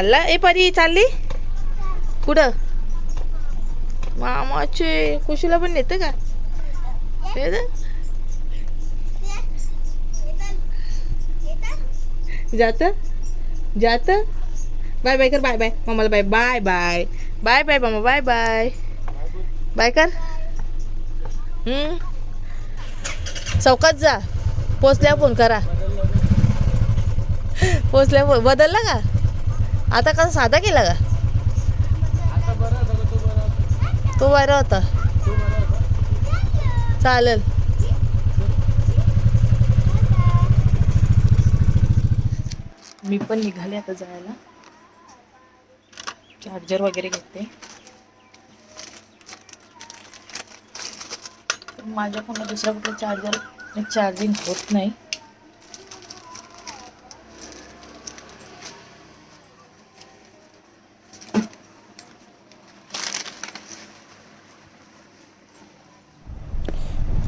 चालला? ए परी चालली? कुठं? मामाचे कुशीला पण नेतं का? जात? जात? बाय बाय कर बाय बाय. मामाला bye bye bye. Bye bye मामा बाय बाय. बाय कर. चौकात जा. पोचल्यावर फोन करा. पोचल्या फोन बदलला का? आता कसा साधा केला का? तो बरा होता. चालेल. मी पण निघाले आता जायला. चार्जर वगैरे घेते. माझ्या फोनला दुसरा कुठला चार्जर चार्जिंग होत नाही.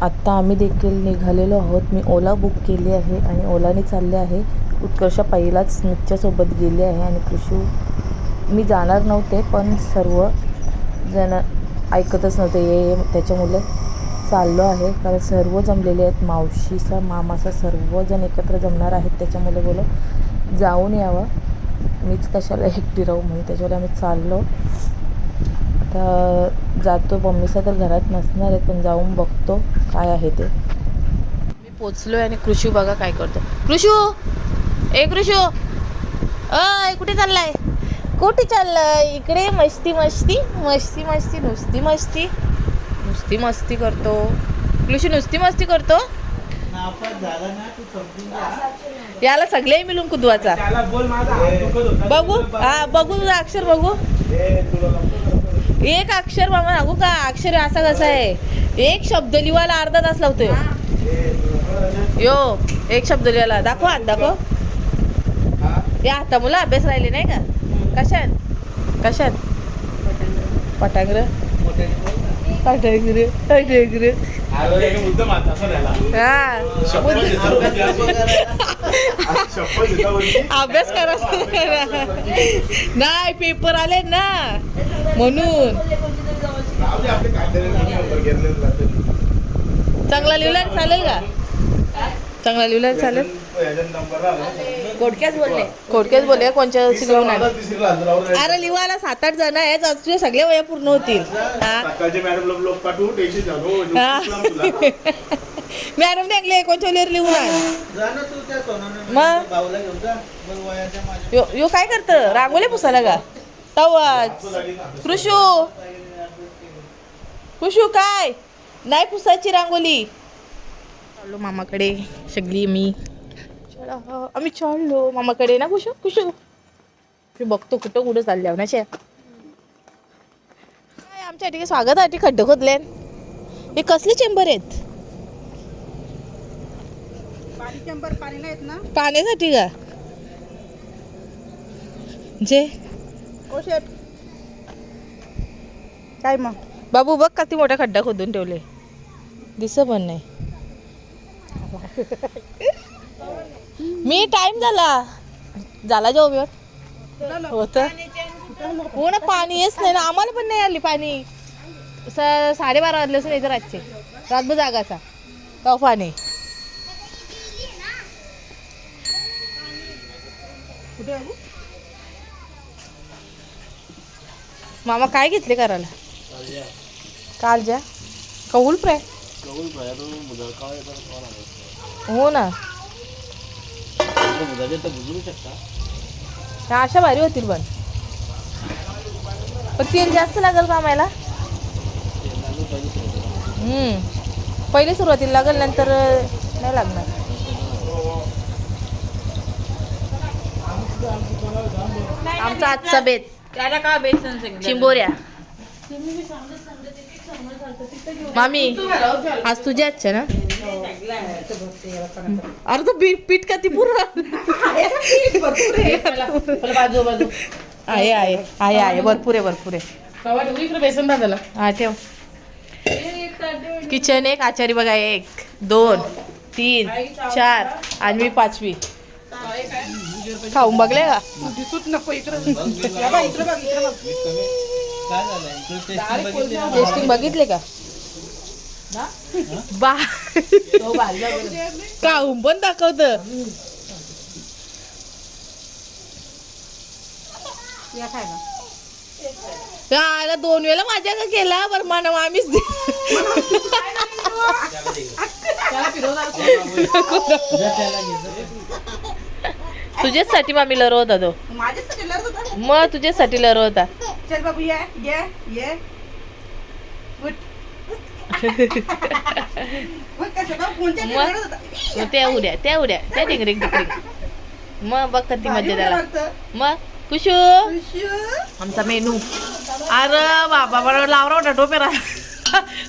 आत्ता आम्ही देखील निघालेलो आहोत. मी ओला बुक केली आहे आणि ओलाने चालले आहे. उत्कर्ष पहिलाच स्मितच्यासोबत गेले आहे आणि कृषू मी जाणार नव्हते पण सर्व जण ऐकतच नव्हते. ये ये त्याच्यामुळे चाललो आहे. कारण सर्व जमलेले आहेत. मावशीचा मामाचा सर्वजण एकत्र जमणार आहेत. त्याच्यामुळे बोलो जाऊन यावं. मीच कशाला एकटी राहू? म्हणून त्याच्यामुळे आम्ही चाललो. आता जातो मम्मीचा तर घरात नसणार आहे पण जाऊन बघतो काय आहे ते. मी पोचलो आणि कृषू बघा काय करतो. कृषू! ए कृषू! अय कुठे चाललाय? कुठे चाललाय? इकडे मस्ती मस्ती मस्ती मस्ती नुसती मस्ती. नुसती मस्ती करतो. कृषू नुसती मस्ती करतो? याला सगळे मिळून कुदवाचा. बघू हा बघू तुझं अक्षर बघू. ए, तुला एक अक्षर मामा सांगू का? अक्षर असा कसा आहे? एक शब्द लिवायला अर्धा तास लावतोय. यो एक शब्द लिहायला दाखव हात दाखव. हा? या आता मुलं अभ्यास राहिले नाही का? कशात? कशात? पटांगर पटांगर. हा. अभ्यास करा. नाही पेपर आले ना. म्हणून. चांगला लिहिला चालेल का? चांगला लिहिला चालेल. कोडक्याच बोलले. कोडक्याच बोलले कोणच्या दे. अरे लिवायला सात आठ जण आहेत. आज तुझ्या सगळ्या वया पूर्ण होतील. मॅडम टाकले कोणच्या लिहिवर लिहून आण. जा ना तू त्या सोनानं मग? यो यो काय करत? रांगोली पुसायला का? तवाच. कृषू कृषू काय? नाही पुसायची रांगोली चाललो मामाकडे. सगळी मी चला, आम्ही चाललो मामाकडे ना कुशू कुशू मी बघतो कुठं कुठं चालले ना काय आमच्या ठिकाणी स्वागतासाठी खड्डे खोदले हे कसले चेंबर आहेत? पाण्यासाठी का? जे? काय मग? बाबू बघ किती मोठा खड्डा खोदून ठेवले. दिस पण नाही. मी टाइम झाला. झाला जेव्हा होत. हो ना पाणी येच नाही ना. आम्हाला पण नाही आली पाणी. स- साडेबारा वाजले इथं रातचे. रातभर जागाचा का पाणी. मामा काय घेतले करायला? काल ज्या कौल फ्राय हो ना. अशा भारी होतील पण. पण तेल जास्त लागेल का आम्हाला? हम्म. पहिले सुरुवातीला लागेल नंतर नाही लागणार. आमचा आजचा बेत. त्याला का बेसन चिंबोऱ्या. मामी आज तुझी आजच्या ना? अरे तो पीठ पीठ का ती पूर्ण बाजू बाजू. आहे आहे आहे आहे. भरपूर आहे भरपूर आहे. बेसन भाजायला. हा ठेव. किचन एक आचारी बघा एक दोन तीन चार आणि मी पाचवी. खाऊन बघले का? काय झालंय तू टेस्टिंग बघितली ना? टेस्टिंग बघितले का? बा. खाऊन पण दाखवत. काय दोन वेळा माझ्या का केला बरं मान आम्हीच दे. तुझ्यासाठी मामी लरो होता तो माझ्यासाठी लढत होता मग तुझ्यासाठी लरो होता चल बाबू ये ये ये उठ. मग कसं बा, कोणत्या मग? लढत होता? मग त्या उड्या त्या उड्या त्या डिंगरिंग डिंगरिंग मग बघ कधी मजा वाटतं. मग कुशू खुशू. आमचा मेनू अरे बाबा बरोबर लावरा होता टोपेरा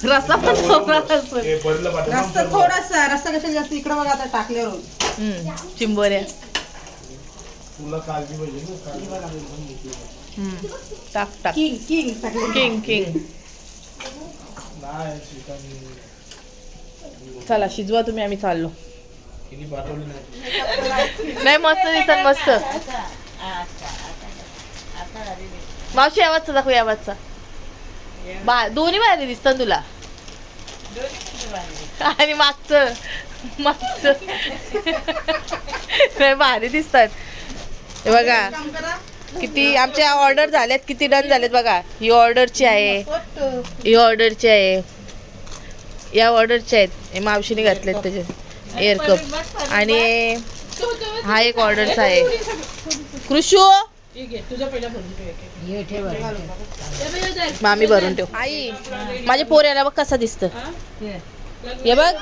रस्सा पण असेल. रस्ता थोडासा रस्ता कशा जास्त इकडे बघा आता टाकल्यावर हम्म, चिंबोऱ्या तुला काळजी पाहिजे ना टाक टाक. King king king king. चला शिजवा तुम्ही आम्ही चाललो. नाही. मस्त दिसत मस्त. मावशी आवाजचा दाखव आवाजचा. बा दोन्ही भारी दिसतात तुला. आणि मागचं मागचं. नाही भारी दिसतात. हे बघा किती आमच्या ऑर्डर झाल्यात किती डन झालेत बघा. ही ऑर्डरची आहे. ही ऑर्डरची आहे. या ऑर्डरच्या आहेत. हे मावशीने घातलेत त्याचे. एअर कप आणि हा एक ऑर्डरचा आहे. कृषू मामी भरून ठेव. आई माझ्या पोऱ्याला बघ कसा दिसत. हे बघ.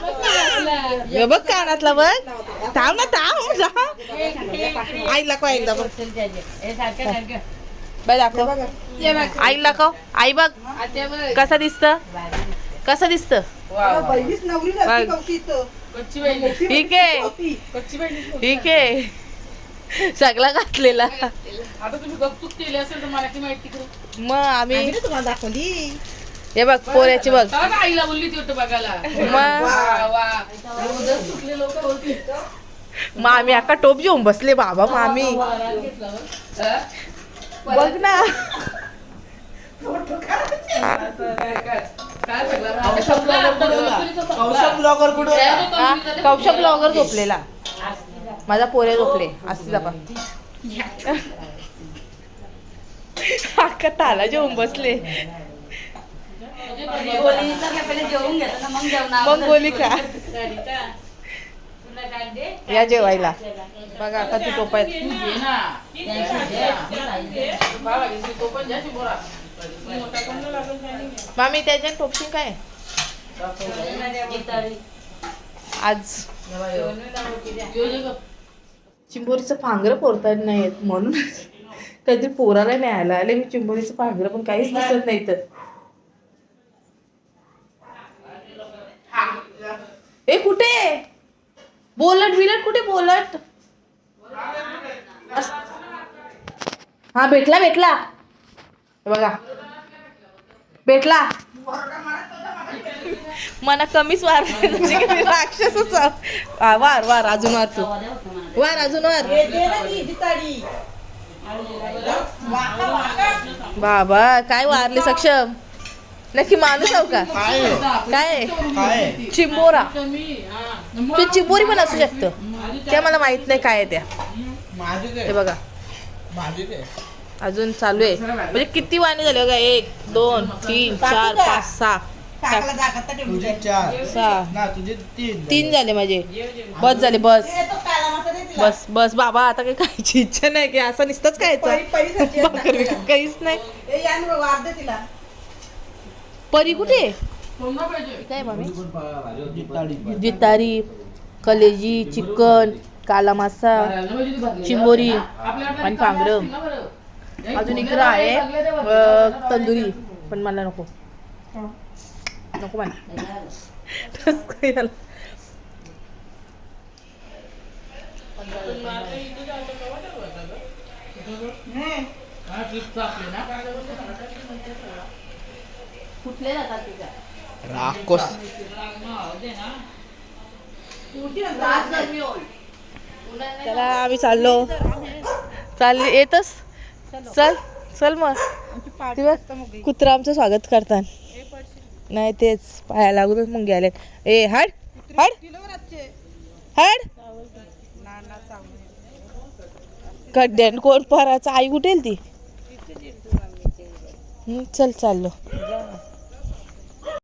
हे बघ कानातला बघ. थांब ना थांब. जा. आईला को बघ बाय दाखव. आईला आई बघ. कसा दिसत? कसं दिसत? बघ. ठीक आहे. ठीक आहे. सगळा घातलेला. मग आम्ही आम्ही तुम्हाला दाखवली. हे बघ पोऱ्याची बघ. आईला बोलली ती बघायला. आम्ही अख्खा टोप घेऊन बसले बाबा मामी. बघ. ना. कौशल ब्लॉगर झोपलेला. माझा पोरे झोपले. असते बाबा अख्खा ताला जेवून बसले. मग बोली का या जेवायला. बघा आता ती टोप आहेत. मामी त्याच्या टोपशी काय? आज. चिंबोरीचं पांघरं पोरता नाही येत म्हणून. काहीतरी पोराला न्यायला आले. मी चिंबोरीचं पांघरं पण काहीच दिसत नाही तर ए कुठे? बोलट बिलट कुठे बोलट हा भेटला भेटला. बघा. भेटला. मला कमीच वार म्हणजे राक्षसच वार वार अजून वार तू. वार अजून वार. बाबा काय वारले सक्षम? नक्की माणूस आहो का? काय आहे? काय काय आहे? चिंबोरा. ते चिंबोरी पण असू शकतं. त्या मला माहीत नाही काय आहे त्या. हे ते बघा अजून चालू आहे. म्हणजे किती वाणी झाले बघा? एक दोन तीन चार पाच सहा. काकाला ठेवून. चार. सहा. ना तुझे तीन तीन झाले माझे. बस झाले बस. बस बस. बाबा आता काही खायची इच्छा नाही की असं नुसतंच खायचं. भाकर बिकर. काहीच नाही. तिला. परी कुठे? काय जितारी कलेजी चिकन काला मासा चिंबोरी आणि पांघरं. अजून इकडं आहे तंदुरी पण मला नको. नको मला. तसं कुठले जातात ते काय? राकोस. चला आम्ही चाललो. चालले येतच चल चल मग. कुत्रा आमचं स्वागत करतात. नाही तेच पाया लागूनच मग गेले ए हड हड. हड. खड्ड्यान कोण पराचं आई कुठेल ती? चल चाललो.